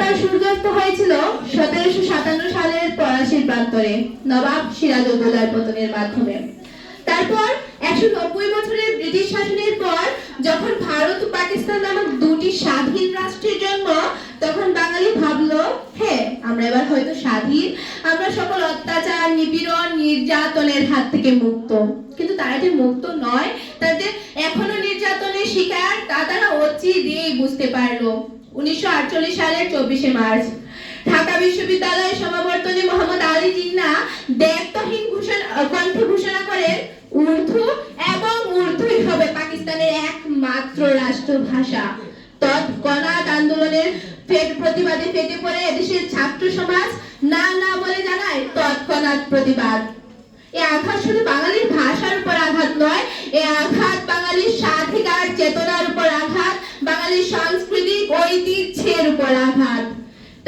তার সূর্যাস্ত হয়েছিল সতেরোশো সাতান্ন সালের পলাশির প্রান্তরে, নবাব সিরাজউদ্দৌলার পতনের মাধ্যমে। তারপর একশো নব্বই বছরের ব্রিটিশ শাসনের পর, যখন ভারত পাকিস্তান নামক দুটি স্বাধীন রাষ্ট্রের জন্ম, তখন বাঙালি ভাবলো হ্যাঁ আমরা এবার হয়তো স্বাধীন। আমরা সকল অত্যাচার, নিপীড়ন, নির্যাতনের হাত থেকে মুক্ত। কিন্তু তারা যে মুক্ত নয় তাদের এখনও নির্যাতনের শিকার, তা তারা অচিরেই বুঝতে পারল। উনিশশো আটচল্লিশ সালের চব্বিশে মার্চ। ঢাকা সমাবর্তনে মোহাম্মদ আলী জিন্না কণ্ঠে ঘোষণা করেন, উর্দু এবং উর্দুই হবে পাকিস্তানের একমাত্র রাষ্ট্রভাষা। আন্দোলনের ফের প্রতিবাদে ফেটে পড়ে এদেশের ছাত্র সমাজ, না না বলে জানায় তৎক্ষণাৎ প্রতিবাদ। এ আঘাত শুধু বাঙালির ভাষার উপর আঘাত নয়, এ আঘাত বাঙালির স্বাধিকার উপর আঘাত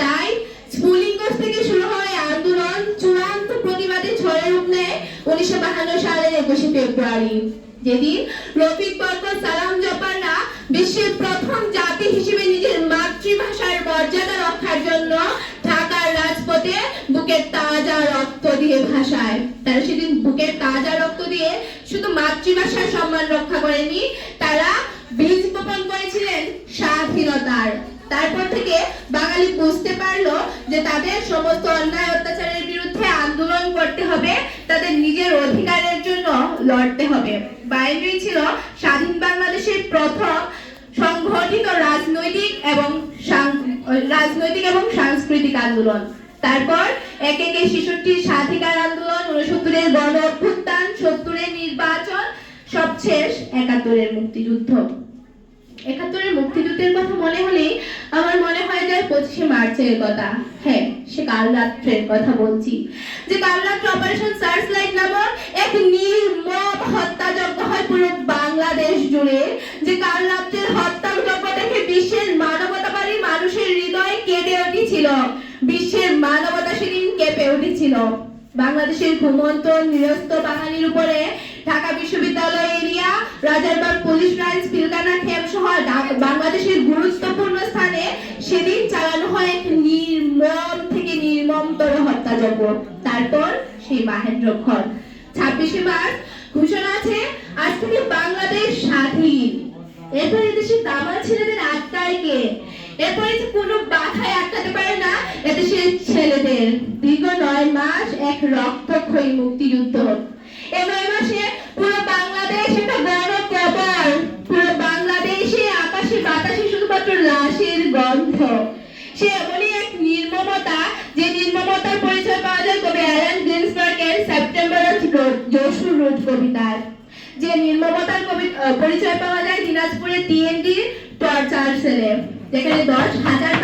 তাই স্ফুলিঙ্গস থেকে শুরু হয় আন্দোলন, চূড়ান্ত প্রতিবাদে ঝড়ে রূপ নেয় উনিশশো বাহান্ন সালের একুশে ফেব্রুয়ারি। যেদিন রফিক বরকত সালাম জপাররা বিশ্বের প্রথম জাতি হিসেবে নিজের মাতৃভাষার মর্যাদা রক্ষার জন্য ঢাকার রাজপথে বুকের তাজা রক্ত দিয়ে ভাসায় তারা সেদিন বুকের তাজা রক্ত দিয়ে শুধু মাতৃভাষার সম্মান রক্ষা করেনি, তারা বীজ বপন করেছিলেন স্বাধীনতার। তারপর থেকে বাঙালি বুঝতে পারল যে তাদের সমস্ত অন্যায় অত্যাচারের বিরুদ্ধে আন্দোলন করতে হবে, তাদের নিজের অধিকারের জন্য লড়তে হবে। বাইরেই ছিল স্বাধীন বাংলাদেশের প্রথম সংগঠিত রাজনৈতিক এবং রাজনৈতিক এবং সাংস্কৃতিক আন্দোলন। তারপর এক একে শিশুটির স্বাধিকার আন্দোলন উনসত্তরের গণ অভ্যুত্থান, সত্তরের নির্বাচন, সবশেষ একাত্তরের মুক্তিযুদ্ধ। একাত্তরের মুক্তিযুদ্ধের কথা মনে হলেই আমার মনে হয় যায় পঁচিশে মার্চের কথা। হ্যাঁ সে কাল রাত্রের কথা বলছি। যে কাল রাত্রে অপারেশন সার্চ লাইট নামক এক নির্মম হত্যাযজ্ঞ হয় পুরো বাংলাদেশ জুড়ে। যে কাল রাত্রের হত্যাযজ্ঞ দেখে বিশ্বের মানবতাবাদী মানুষের হৃদয় কেঁদে উঠেছিল। বিশ্বের মানবতা সেদিন কেঁপে উঠেছিল। বাংলাদেশের ঘুমন্ত, নিরস্ত বাঙালির উপরে ঢাকা বিশ্ববিদ্যালয় area, Rajarbagh police lines, Pilkhana camp সহ বাংলাদেশের গুরুত্বপূর্ণ স্থানে সেদিন চালানো হয় এক নির্মম থেকে নির্মমতর হত্যাযজ্ঞ। তারপর সেই মাহেন্দ্রক্ষণ ছাব্বিশে মার্চ ঘোষণা আছে, আজ থেকে বাংলাদেশ স্বাধীন। এরপর এদেশের দামাল ছেলেদের আটকায় কে এরপরে যে কোনো বাধায় আটকাতে পারে না এদেশের ছেলেদের। দীর্ঘ নয় মাস এক রক্তক্ষয়ী মুক্তিযুদ্ধ লাশের গন্ধ। সে এমনই এক নির্মমতা, যে নির্মমতার পরিচয় পাওয়া যায় কবি অ্যালান গ্রিন্সবার্গের সেপ্টেম্বর যশুর রোড কবিতার যে নির্মমতার কবি- পরিচয় পাওয়া যায় দিনাজপুরের টিএনডি টর্চার সেলে, যেখানে দশ হাজার